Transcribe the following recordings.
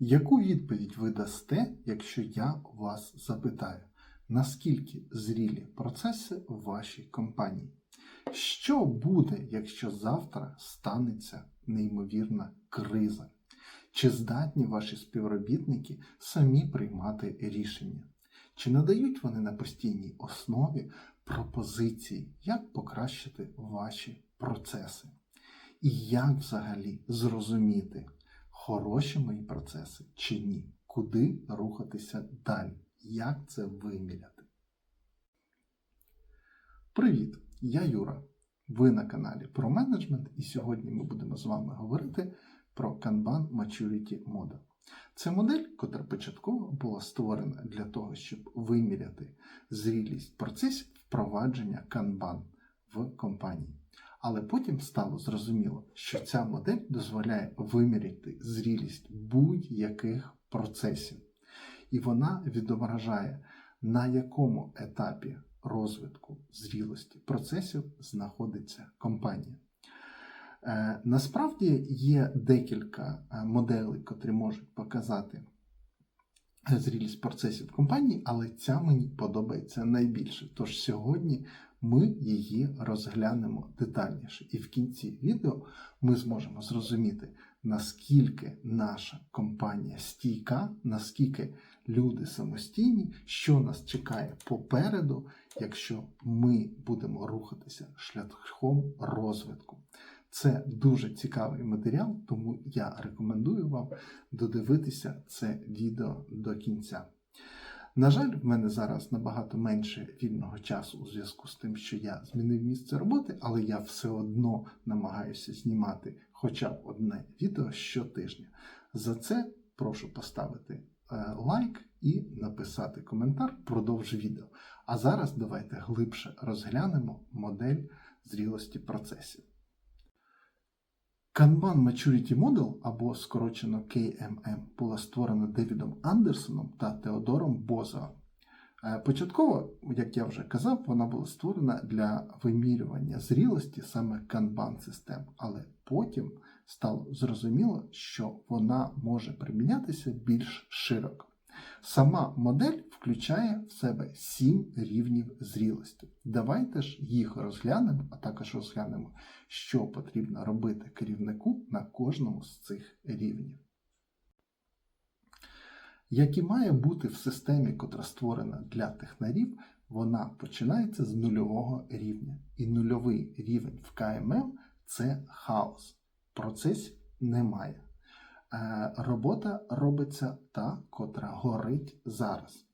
Яку відповідь ви дасте, якщо я вас запитаю, наскільки зрілі процеси в вашій компанії? Що буде, якщо завтра станеться неймовірна криза? Чи здатні ваші співробітники самі приймати рішення? Чи надають вони на постійній основі пропозиції, як покращити ваші процеси? І як взагалі зрозуміти, хороші мої процеси чи ні? Куди рухатися далі? Як це виміряти? Привіт! Я Юра. Ви на каналі про менеджмент, і сьогодні ми будемо з вами говорити про Kanban Maturity Model. Це модель, котра початково була створена для того, щоб виміряти зрілість процесів впровадження Kanban в компанії. Але потім стало зрозуміло, що ця модель дозволяє виміряти зрілість будь-яких процесів. І вона відображає, на якому етапі розвитку зрілості процесів знаходиться компанія. Е, Насправді є декілька е, моделей, котрі можуть показати зрілість процесів компанії, але ця мені подобається найбільше. Тож сьогодні ми її розглянемо детальніше. І в кінці відео ми зможемо зрозуміти, наскільки наша компанія стійка, наскільки люди самостійні, що нас чекає попереду, якщо ми будемо рухатися шляхом розвитку. Це дуже цікавий матеріал, тому я рекомендую вам додивитися це відео до кінця. На жаль, в мене зараз набагато менше вільного часу у зв'язку з тим, що я змінив місце роботи, але я все одно намагаюся знімати хоча б одне відео щотижня. За це прошу поставити е, лайк і написати коментар впродовж відео. А зараз давайте глибше розглянемо модель зрілості процесів. Kanban Maturity Model, або скорочено KMM, була створена Девідом Андерсоном та Теодором Бозовим. Е, Початково, як я вже казав, вона була створена для вимірювання зрілості саме Kanban систем, але потім стало зрозуміло, що вона може примінятися більш широко. Сама модель включає в себе сім рівнів зрілості. Давайте ж їх розглянемо, а також розглянемо, що потрібно робити керівнику на кожному з цих рівнів. Як і має бути в системі, котра створена для технарів, вона починається з нульового рівня. І нульовий рівень в КММ це хаос. Процесів немає. Е, робота робиться та, котра горить зараз.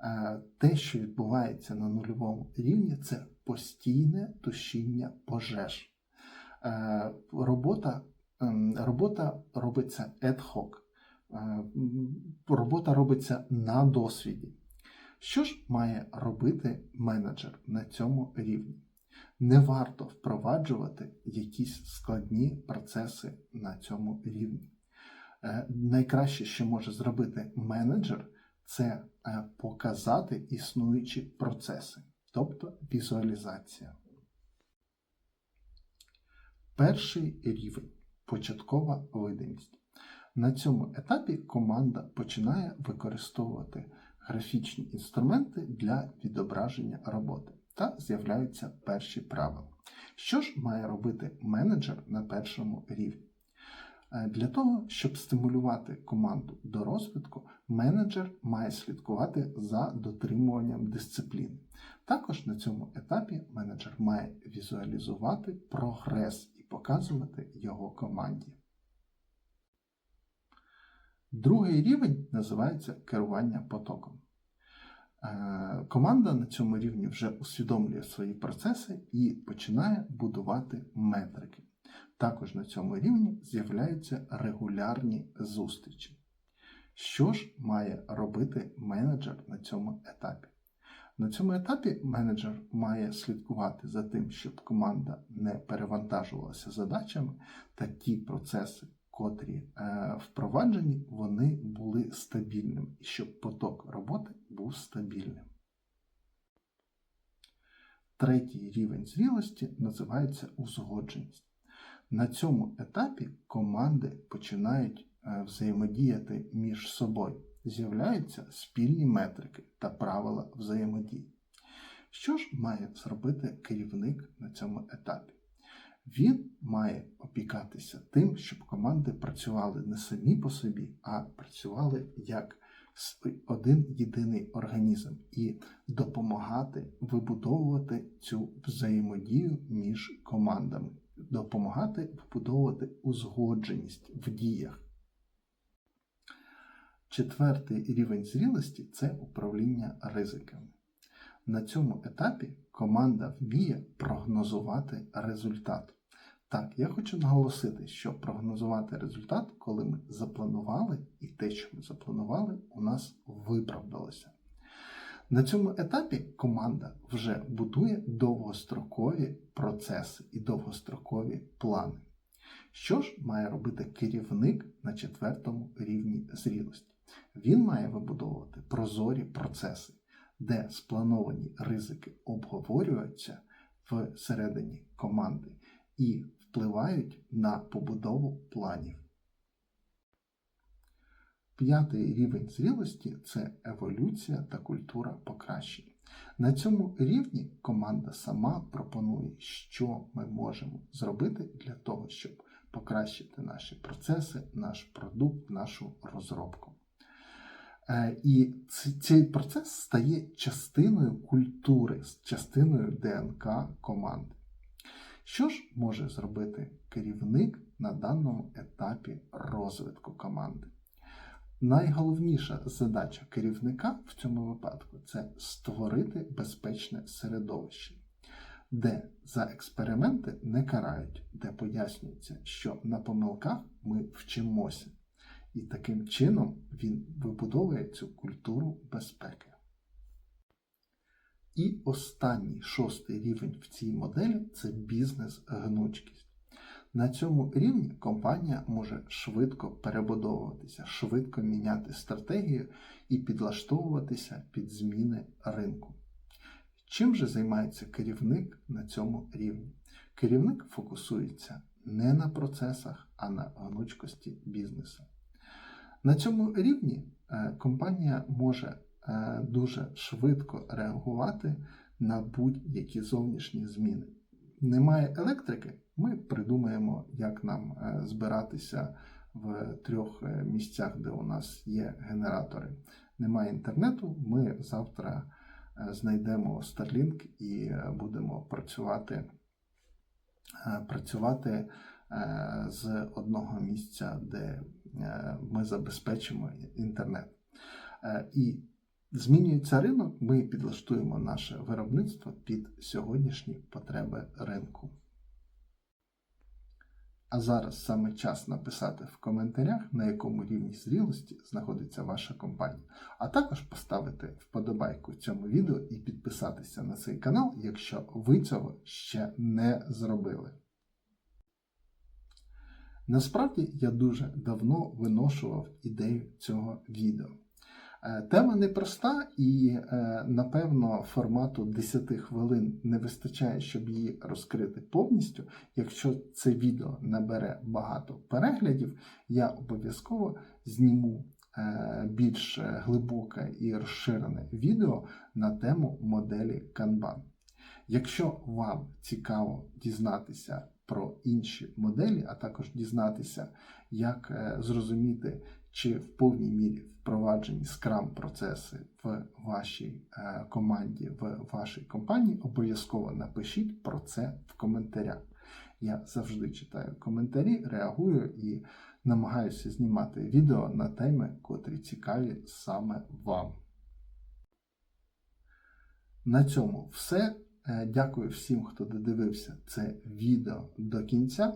Е, Те, що відбувається на нульовому рівні, це постійне тушіння пожеж. Е, Робота, ем, робота робиться ad hoc. Е, Робота робиться на досвіді. Що ж має робити менеджер на цьому рівні? Не варто впроваджувати якісь складні процеси на цьому рівні. Е, найкраще, що може зробити менеджер, це е, показати існуючі процеси, тобто візуалізація. Перший рівень початкова видимість. На цьому етапі команда починає використовувати графічні інструменти для відображення роботи та з'являються перші правила. Що ж має робити менеджер на першому рівні? Е, Для того, щоб стимулювати команду до розвитку, менеджер має слідкувати за дотримуванням дисципліни. Також на цьому етапі менеджер має візуалізувати прогрес і показувати його команді. Другий рівень називається керування потоком. Е, Команда на цьому рівні вже усвідомлює свої процеси і починає будувати метрики. Також на цьому рівні з'являються регулярні зустрічі. Що ж має робити менеджер на цьому етапі? На цьому етапі менеджер має слідкувати за тим, щоб команда не перевантажувалася задачами та ті процеси, котрі е, впроваджені, вони були стабільними і щоб поток роботи був стабільним. Третій рівень зрілості називається узгодженість. На цьому етапі команди починають е, взаємодіяти між собою. З'являються спільні метрики та правила взаємодії. Що ж має зробити керівник на цьому етапі? Він має опікатися тим, щоб команди працювали не самі по собі, а працювали як один єдиний організм і допомагати вибудовувати цю взаємодію між командами, допомагати вибудовувати узгодженість в діях. Четвертий рівень зрілості це управління ризиками. На цьому етапі команда вміє прогнозувати результат. Так, я хочу наголосити, що прогнозувати результат, коли ми запланували, і те, що ми запланували, у нас виправдалося. На цьому етапі команда вже будує довгострокові процеси і довгострокові плани. Що ж має робити керівник на четвертому рівні зрілості? Він має вибудовувати прозорі процеси, де сплановані ризики обговорюються всередині команди і впливають на побудову планів. П'ятий рівень зрілості це еволюція та культура покращення. На цьому рівні команда сама пропонує, що ми можемо зробити для того, щоб покращити наші процеси, наш продукт, нашу розробку. Е, І цей процес стає частиною культури, частиною ДНК команди. Що ж може зробити керівник на даному етапі розвитку команди? Найголовніша задача керівника в цьому випадку це створити безпечне середовище, де за експерименти не карають, де пояснюється, що на помилках ми вчимося. І таким чином він вибудовує цю культуру безпеки. І останній шостий рівень в цій моделі це бізнес-гнучкість. На цьому рівні компанія може швидко перебудовуватися, швидко міняти стратегію і підлаштовуватися під зміни ринку. Чим же займається керівник на цьому рівні? Керівник фокусується не на процесах, а на гнучкості бізнесу. На цьому рівні е, компанія може е, дуже швидко реагувати на будь-які зовнішні зміни. Немає електрики, ми придумаємо, як нам е, збиратися в трьох е, місцях, де у нас є генератори. Немає інтернету, ми завтра е, знайдемо Starlink і будемо працювати, працювати з одного місця, де ми забезпечимо інтернет. І змінюється ринок, ми підлаштуємо наше виробництво під сьогоднішні потреби ринку. А зараз саме час написати в коментарях, на якому рівні зрілості знаходиться ваша компанія, а також поставити вподобайку цьому відео і підписатися на цей канал, якщо ви цього ще не зробили. Насправді я дуже давно виношував ідею цього відео. Е, Тема непроста і, е, напевно, формату 10 хвилин не вистачає, щоб її розкрити повністю. Якщо це відео набере багато переглядів, я обов'язково зніму е, більш глибоке і розширене відео на тему моделі Kanban. Якщо вам цікаво дізнатися про інші моделі, а також дізнатися, як зрозуміти, чи в повній мірі впроваджені Scrum процеси в вашій е, команді, в вашій компанії, обов'язково напишіть про це в коментарях. Я завжди читаю коментарі, реагую і намагаюся знімати відео на теми, котрі цікаві саме вам. На цьому все. Е, Дякую всім, хто додивився це відео до кінця.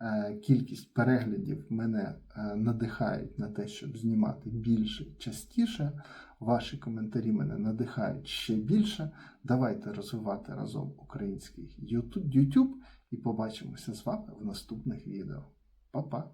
Е, Кількість переглядів мене е, надихають на те, щоб знімати більше частіше. Ваші коментарі мене надихають ще більше. Давайте розвивати разом український YouTube і побачимося з вами в наступних відео. Па-па!